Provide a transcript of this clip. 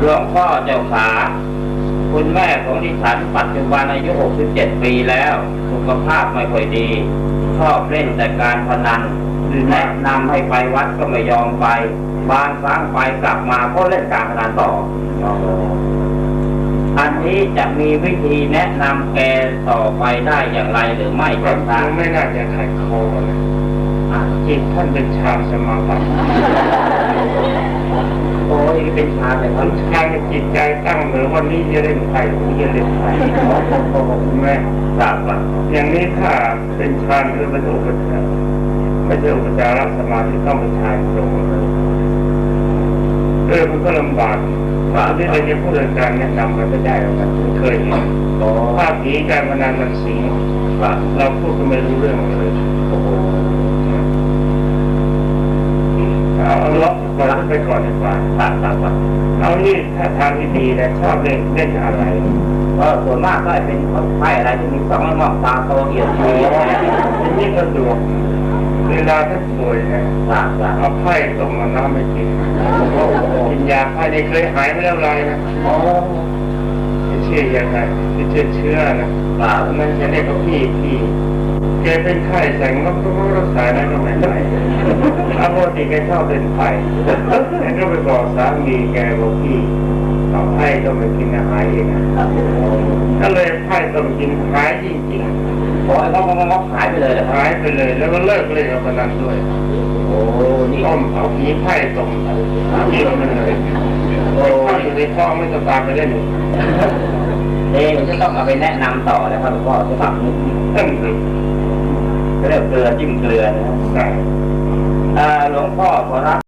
หลวงพ่อเจ้าขา คุณแม่ของดิฉันปัจจุบันอายุ 67 ปีแล้ว สุขภาพไม่ค่อยดี ชอบเล่นแต่การพนันแนะนำให้ไปวัดก็ไม่ยอมไป บางครั้งไปกลับมาก็เล่นการพนันต่อ อันนี้จะมีวิธีแนะนำแกต่อไปได้อย่างไรหรือไม่ก็เจ้าคะไม่น่าจะขัดคอนะอะจิตท่านเป็นฌาสมาบัติ โอ้ยนี่เป็นชาเลยครัท่าบนฌานจิตใจตั้งเหมือนวันนี้จะเล่นไพ่วันนี้จะเล่นไพ่คุณแม่ทราบว่าอย่างนี้ถ้าเป็นฌาหรือเป็นอุปจารไม่ใช่อุปจารสมาธิต้องเป็นฌาตรงเลยเออมันก็ลำบากอันนี้เราจะพูดถึงการแนะนำมันไม่ได้หรอกนะไม่เคยเห็นภาพผีการพนันมันสิงเราพูดก็ไม่รู้เรื่องเลย กก่อนไปก่อนดีกว่าทราบทราบว่าเอานี่ถ้าทางดีๆนะชอบเล่นเล่นอะไรก็ส่วนมากก็เป็นไพ่อะไรที่มีสองมองตาโตเอี่ยวชีอันนี้สะดวกเวลาถ้าป่วยนะทราบทราบเอาไพ่ต้มมาน้ำไม่กินกินยาไพ่นี่เคยหายไม่เท่าไรนะโอ้ไม่เชื่อยังไงไม่เชื่อเชื่อนะทราบนั่นจะเรียกว่าพี่พี่แกเป็นไข้แสงก็ต้องรักษานะก็ไม่ได้เอาปก ติ แกชอบเป็นไข้แกก็ไปบอกสามีแกบอกพี่เอาไพ่ต้องไปกินอาหารเองนะก็เลยไพ่ต้องกินหายจริงโอ้ยงอกงอกงอกหายไปเลยเหรอๆครับหายไปเลย แล้วก็เลิกเล่นกับพนันด้วย โอ้นี่ต้มเอาผีไพ่ต้มกินมันเลยโอ้ยอยู่ในท้องไม่ต้องตามไปเล่นอีกเองจะต้องเอาไปแนะนำต่อแล้วครับหลวงพ่อสำหรับนึกตั้งสิเรียกเกลือจิ้มเกลือนะครับใช่เอ่อ หลวงพ่อขอรับ